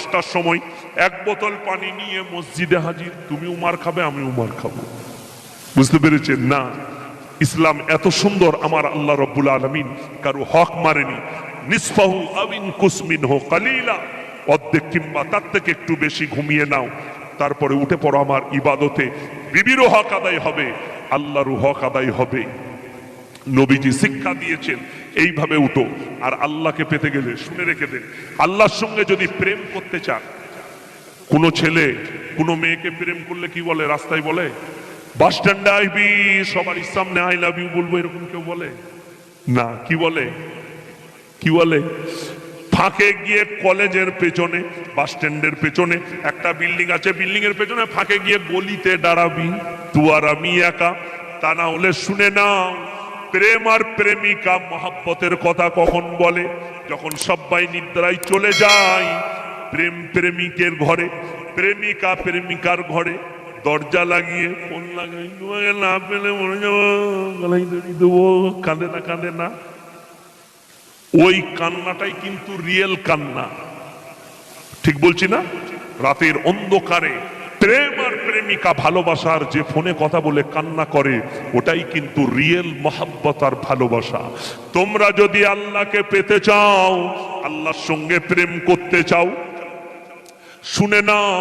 দশটার সময় এক বোতল পানি নিয়ে মসজিদে হাজির, তুমি উমার খাবে, আমি উমার খাব। বুঝতে পেরেছেন? না। ইসলাম এত সুন্দর, আমার আল্লাহ রব্বুল আলমিন কারও হক মারেনি। নিসফাহু আবিন কুসমিন হো কালিলা। অর্ধেক কিংবা তার থেকে একটু বেশি ঘুমিয়ে নাও। তারপরে উঠে পড়ো আমার ইবাদতে। বিবিরও হক আদায় হবে, আল্লাহরও হক আদায় হবে। নবীজি শিক্ষা দিয়েছেন এইভাবে উঠো। আর আল্লাহকে পেতে গেলে শুনে রেখে দেন আল্লাহর সঙ্গে যদি প্রেম করতে চান, কোনো ছেলে, কোনো মেয়েকে প্রেম করলে কি বলে? রাস্তায় বলে, বাস স্ট্যান্ডে আইবি, সবার সামনে আই লাভ ইউ বলব, এরকম কেউ বলে? না, কি বলে? কি বলে? ফাঁকে গিয়ে কলেজের পেছনে, বাস স্ট্যান্ডের পেছনে, একটা বিল্ডিং আছে বিল্ডিং এর পেছনে ফাঁকে গিয়ে গলিতে দাঁড়াবি। তু আর আমি একা, তা না হলে শুনে নাও। প্রেম আর প্রেমিকা মহাব্বতের কথা কখন বলে? যখন সবাই নিদ্রায় চলে যায় প্রেম প্রেমিকের ঘরে, প্রেমিকা প্রেমিকার ঘরে, দরজা লাগিয়ে, ফোন লাগাই না পেলে মরে যাব দড়ি দেবো, কাঁদে না কাঁদে না। ওই কান্নাটাই কিন্তু রিয়েল কান্না। ঠিক বলছি না? রাতের অন্ধকারে প্রেম আর প্রেমিকা ভালোবাসার যে ফোনে কথা বলে কান্না করে, ওটাই কিন্তু রিয়েল মহাব্বত আর ভালোবাসা। তোমরা যদি আল্লাহকে পেতে চাও, আল্লাহর সঙ্গে প্রেম করতে চাও, শুনে নাও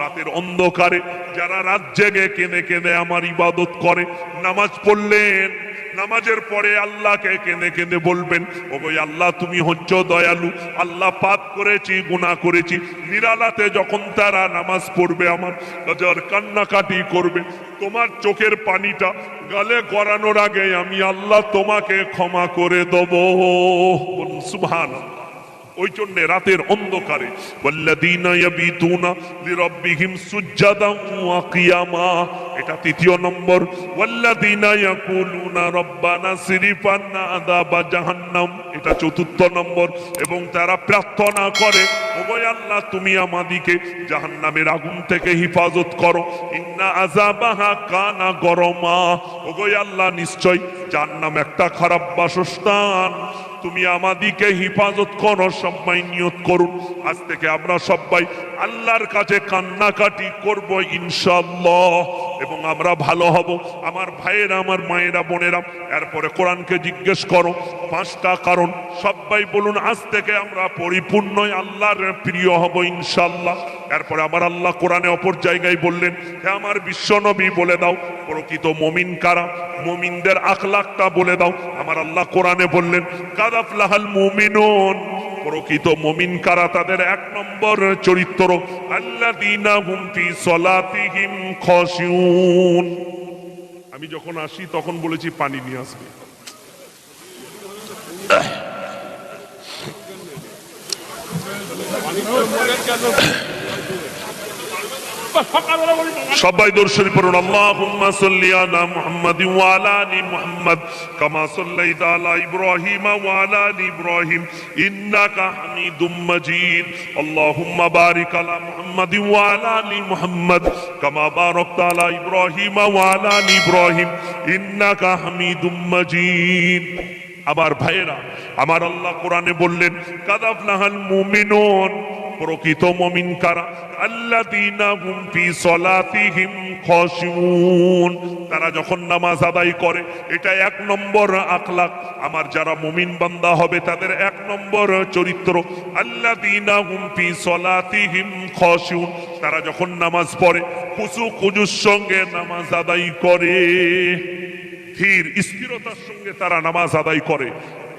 রাতের অন্ধকারে যারা রাত জেগে কেঁদে কেঁদে আমার ইবাদত করে, নামাজ পড়লেন নামাজের পরে আল্লাহকে কেঁদে কেঁদে বলবেন ওগোই আল্লাহ, তুমি হচ্ছ দয়ালু। আল্লাহ পাপ করেছি, গুনাহ করেছি। নিরালাতে যখন তারা নামাজ পড়বে আমার যার কান্নাকাটি করবে। তোমার চোখের পানিটা গালে গড়ানোর আগে আমি আল্লাহ তোমাকে ক্ষমা করে দেবো। সুবহান ওই জন্য রাতের অন্ধকারে, ওয়াল্লাযীনা ইয়াবিতুনা লিরাব্বিহিম সুজদান ওয়া কিয়ামা। এটা তৃতীয় নম্বর। জাহান্নাম। এটা চতুর্থ নম্বর। এবং তারা প্রার্থনা করে তুমি আমাদিকে জাহান্নামের আগুন থেকে হিফাজত করো। কানা গরমা। ওগো আল্লাহ, নিশ্চয় জাহান্নাম একটা খারাপ বাসস্থান। তুমি আমাদিকে হিফাজত করো সবাই নিয়ত করুন। আজ থেকে আমরা সবাই আল্লাহর কাছে কান্নাকাটি করব ইনশাল্লাহ এবং আমরা ভালো হব। আমার ভাইয়েরা, আমার মায়েরা, বোনেরা, এরপরে কোরআনকে জিজ্ঞেস করো। পাঁচটা কারণ, সবাই বলুন, আজ থেকে আমরা পরিপূর্ণ আল্লাহর প্রিয় হব ইনশাল্লাহ এরপরে আমার আল্লাহ কোরআনে অপর জায়গায় বললেন, হে আমার বিশ্বনবী, বলে দাও প্রকৃত মমিন কারা? মমিনদের আখলাকটা বলে দাও। আমার আল্লাহ কোরআনে বললেন কাদাফলাহাল মুমিনুন। প্রকৃত মমিন কারা? তাদের এক নম্বর চরিত্র, আল্লাযীনা হুম ফি সলাতিহিম খসিউন আমি যখন আসি, তখন বলেছি পানি নিয়ে আসবে। সবাই দর্শন পড়ুন, আল্লাহুম্মা সাল্লি আলা মুহাম্মাদ ওয়া আলা আলি মুহাম্মাদ কামা সাল্লাইতা আলা ইব্রাহিম ওয়া আলা আলি ইব্রাহিম ইন্নাকা হামিদুম মাজিদ। আল্লাহুম্মা বারিক আলা মুহাম্মাদ ওয়া আলা আলি মুহাম্মাদ কামা বারাকতা আলা ইব্রাহিম ওয়া আলা আলি ইব্রাহিম ইন্নাকা হামিদুম মাজিদ। আবার ভাইয়েরা, আমার আল্লাহ কোরআনে বললেন কাদাফলাহাল মুমিনুন। প্রকৃত মমিন কারা? আল্লাযীনা হুম ফি খশিউন। তারা যখন নামাজ আদায় করে, এটা এক নম্বর আখলাক। আমার যারা মুমিন বান্দা হবে, তাদের এক নম্বর চরিত্র। আল্লাযীনা হুম ফি সলাতিহিম খশিউন। তারা যখন নামাজ পড়ে খুশু খুজুর সঙ্গে নামাজ আদায় করে। ধীর স্থিরতার সঙ্গে তারা নামাজ আদায় করে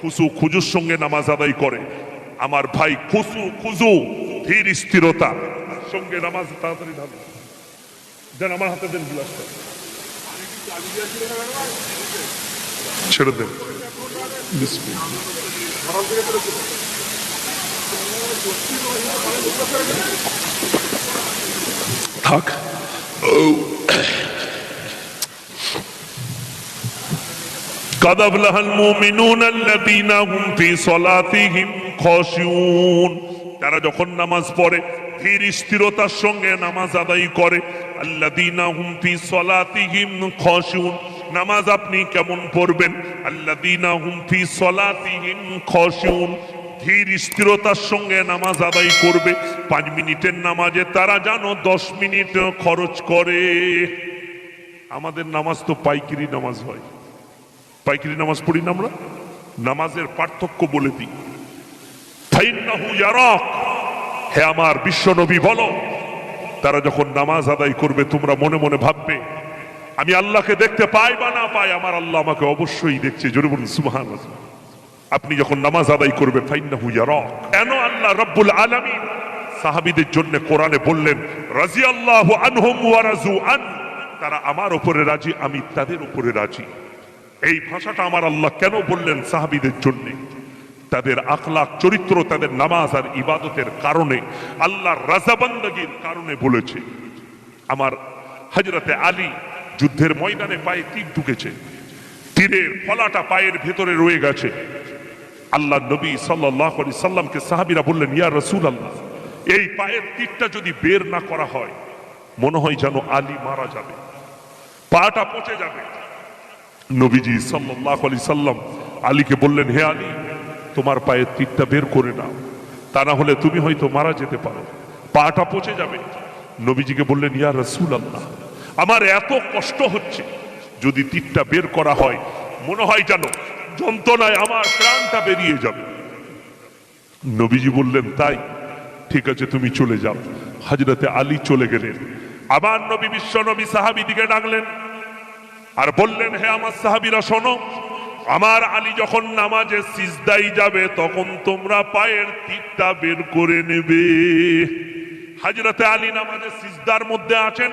খুশু খুজুর সঙ্গে নামাজ আদায় করে। আমার ভাই খুশু খুজু ধীর স্থিরতা সঙ্গে নামাজ তাড়াতাড়ি ঢালো দেন আমার হাতে দেন গ্লাসটা ছেড়ে দেন বিসমিল্লাহ। থাক قد أفلح المؤمنون الذين هم في صلاتهم خاشعون তারা যখন নামাজ পড়ে, ধীর স্থিরতার সঙ্গে নামাজ আদায় করে। আল্লাযীনা হুম ফি সলাতিহিম খাশিউন। নামাজ আপনি কেমন পড়বেন? আল্লাযীনা হুম ফি সলাতিহিম খাশিউন। ধীর স্থিরতার সঙ্গে নামাজ আদায় করবে। পাঁচ মিনিটের নামাজে তারা জানো দশ মিনিট খরচ করে। আমাদের নামাজ তো পাইকিরি নামাজ হয়। পাইকিরি নামাজ পড়ি না আমরা? নামাজের পার্থক্য বলে দিই। হে আমার বিশ্ব নবী, বলো, তারা যখন নামাজ আদায় করবে, তোমরা মনে মনে ভাববে, আমি আল্লাহকে দেখতে পাই বা না পাই, আমার আল্লাহ আমাকে অবশ্যই দেখছে। জোরে আপনি যখন নামাজ আদায় করবে, ফাইন্নাহু ইয়ারাক। কেন আল্লাহ রব্বুল আলামিন সাহাবীদের জন্য কোরআনে বললেন, রাজিয়াল্লাহু আনহুম ওয়া রাজু আন। তারা আমার উপরে রাজি, আমি তাদের উপরে রাজি। এই ভাষাটা আমার আল্লাহ কেন বললেন সাহাবীদের জন্য? তাদের আখলাক চরিত্র, তাদের নামাজ আর ইবাদতের কারণে আল্লাহ রাজাবান্দাগির কারণে বলেছে, আমার হজরতে আলী যুদ্ধের ময়দানে পায়ে তীর ঢুকেছে, তীরের ফলাটা পায়ের ভেতরে রয়ে গেছে। আল্লাহ নবী সাল্লাহ আলি সাল্লামকে সাহাবিরা বললেন, ইয়া রসুল আল্লাহ এই পায়ের তীরটা যদি বের না করা হয়, মনে হয় যেন আলী মারা যাবে, পাটা পচে যাবে। নবীজি সাল্লাহ আলি সাল্লাম আলীকে বললেন, হে আলী তোমার পায়ের তীরটা বের করে নাও। তা না হলে তুমি হয়তো মারা যেতে পারো। পাটা পচে যাবে। নবীজিকে বললেন, ইয়া রসুল আল্লাহ আমার এত কষ্ট হচ্ছে যদি তীরটা বের করা হয়। মনে হয় যেন যন্ত্রণায় আমার প্রাণটা বেরিয়ে যাবে। নবীজি বললেন, তাই, ঠিক আছে, তুমি চলে যাও। হাজরতে আলী চলে গেলেন। আবার নবী বিশ্ব নবী সাহাবি দিকে ডাকলেন আর বললেন, হে আমার সাহাবিরা, শোনো আমার আলী যখন নামাজে সিজদাই যাবে, তখন তোমরা পায়ের তীরটা বের করে নেবে। হাজরতে আলী নামাজে সিজদার মধ্যে আছেন,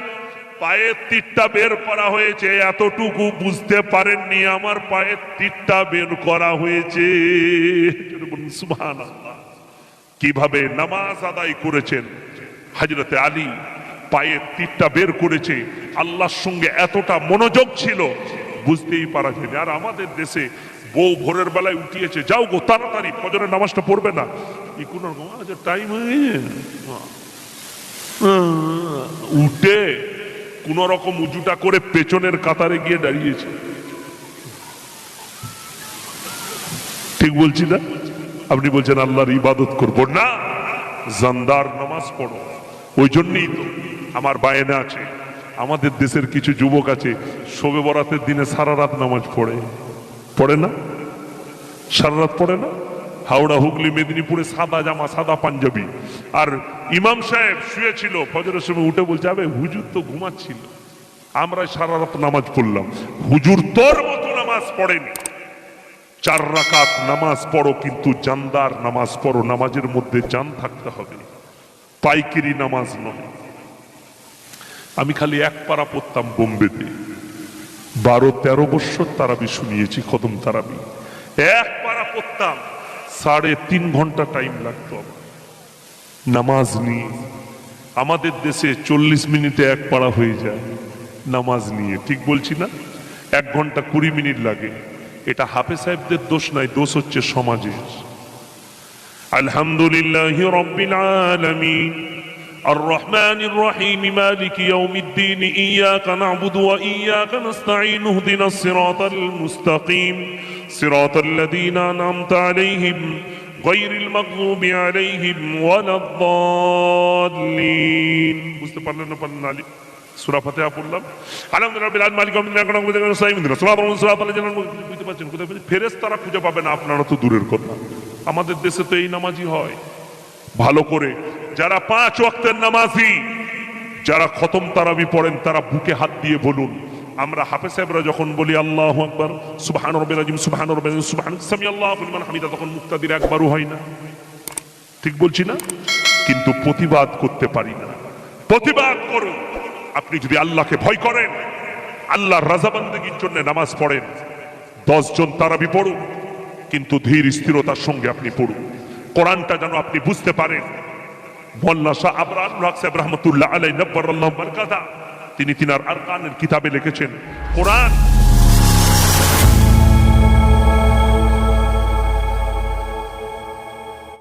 পায়ের তীরটা বের করা হয়েছে, এতটুকু বুঝতে পারেননি, আমার পায়ের তীরটা বের করা হয়েছে। কীভাবে নামাজ আদায় করেছেন? হাজরতে আলী পায়ের তীরটা বের করেছে। আল্লাহর সঙ্গে এতটা মনোযোগ ছিল বুঝতেই পারা যায়নি। আর আমাদের দেশে বউ ভোরের বেলায় উঠিয়েছে, যাও গো, তাড়াতাড়ি, ফজরের নামাজটা পড়বে না। এই কোন টাইম উঠে কোন রকম উজুটা করে পেছনের কাতারে গিয়ে দাঁড়িয়েছে। ঠিক বলছি না? আপনি বলছেন আল্লাহর ইবাদত করব। না, জান্দার নামাজ পড়ো। ওই জন্যই তো আমার বায়না আছে। আমাদের দেশের কিছু যুবক আছে, শোবে বরাতের দিনে সারা রাত নামাজ পড়ে। পড়ে না? সারা রাত পড়ে না? হাওড়া, হুগলি, মেদিনীপুরে সাদা জামা, সাদা পাঞ্জাবি। আর ইমাম সাহেব শুয়েছিল, ফজরের সময় উঠে বলছে, আবে, হুজুর তো ঘুমাচ্ছিল। আমরা সারা রাত নামাজ পড়লাম। হুজুর তোর মতো নামাজ পড়েনি। চার রাকাত নামাজ পড়ো, কিন্তু জানদার নামাজ পড়ো। নামাজের মধ্যে জান থাকতে হবে। পাইকিরি নামাজ নয়। আমি খালি এক পারা পড়তাম বোম্বেতে। বারো, তেরো বৎসর তারাবি শুনিয়েছি, কদম তারাবি। এক পারা পড়তাম সাড়ে তিন ঘণ্টা টাইম লাগতো নামাজ নিয়ে, আমাদের দেশে চল্লিশ মিনিটে এক পাড়া হয়ে যায়, নামাজ নিয়ে। ঠিক বলছি না? এক ঘণ্টা কুড়ি মিনিট লাগে। এটা হাফে সাহেবদের দোষ নাই দোষ হচ্ছে সমাজের। আলহামদুলিল্লাহ রব্বিল আলামিন। الرحمن الرحيم مالك يوم الدين إياك نعبد وإياك نستعين اهدنا الصراط المستقيم صراط الذين أنعمت عليهم غير المغضوب عليهم ولا الضالين বুঝতে পারলেন না পারলেন আলী সূরা ফাতিহা পড়লাম আলহামদুলিল্লাহ রাব্বিল আলামিন মালিক ইয়াউমিদ্দিন ইয়্যাকা না'বুদু ওয়া ইয়্যাকা নাস্তাঈন ইহদিনাস সিরাতাল মুস্তাকিম সিরাতাল লাযিনা আন'আমতা বুঝতে পারছেন কোথায় ফেরেশতারা খুঁজে পাবে না আপনারা তো দূরের কথা আমাদের দেশে তো এই নামাজই হয় ভালো করে যারা পাঁচ ওয়াক্তের নামাজি, যারা খতম তারাবি পড়েন, তারা বুকে হাত দিয়ে বলুন। আমরা হাফেজ সাহেবরা যখন বলি, আল্লাহ আকবার, সুবহান রব্বিল আযীম, সুবহান সুবহান সামি আল্লাহু লিমান হামিদা, তখন মুক্তাদির একবারও হয় না। ঠিক বলছি না? কিন্তু প্রতিবাদ করতে পারি না। প্রতিবাদ করুন। আপনি যদি আল্লাহকে ভয় করেন, আল্লাহর রাজাবান্দিগির জন্য নামাজ পড়েন দশজন তারাবি পড়ুন, কিন্তু ধীর স্থিরতার সঙ্গে আপনি পড়ুন। কোরআনটা যেন আপনি বুঝতে পারেন। মোল্লা শাহ আবরার সাহেব রহমতুল্লাহ আলাই নব্বর আল্লাহ তিনি তিনার আরকানের কিতাবে লিখেছেন কোরআন